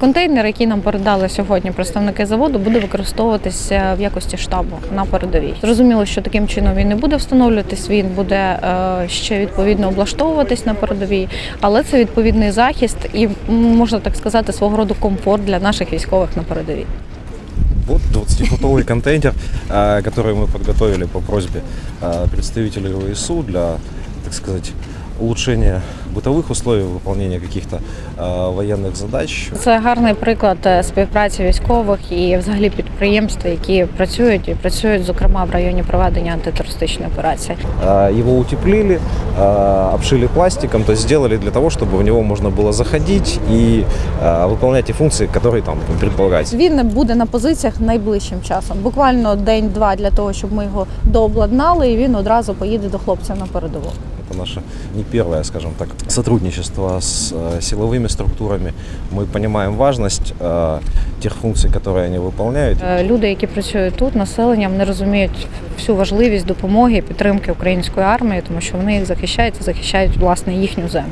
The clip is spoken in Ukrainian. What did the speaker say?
Контейнер, який нам передали сьогодні представники заводу, буде використовуватися в якості штабу на передовій. Зрозуміло, що таким чином він не буде встановлюватись, він буде е, ще відповідно облаштовуватись на передовій, але це відповідний захист і м, можна так сказати, свого роду комфорт для наших військових на передовій. Вот 20-футовый контейнер, э, который мы подготовили по просьбе э, представителей ВСУ для, так сказать, улучшения бытовых условий, выполнения каких-то э, военных задач. Це гарний приклад е, співпраці військових і взагалі підприємств, які працюють і працюють, зокрема в районі проведення антитерористичної операції. Э, Его утеплили, э, обшили пластиком, то есть сделали для того, чтобы в него можно было заходить и э, выполнять те функции, которые там предполагаются. Він буде на позиціях найближчим часом, буквально день-два для того, щоб ми його дообладнали, і він одразу поїде до хлопців на передову. Это наше не первое, скажем так, сотрудничество с э, силовыми структурами. Мы понимаем важность э, тех функций, которые они выполняют. Е, Люди, які працюють тут, населенням не розуміють всю важливість допомоги і підтримки української армії, тому що вони їх захищають і захищають власне їхню землю.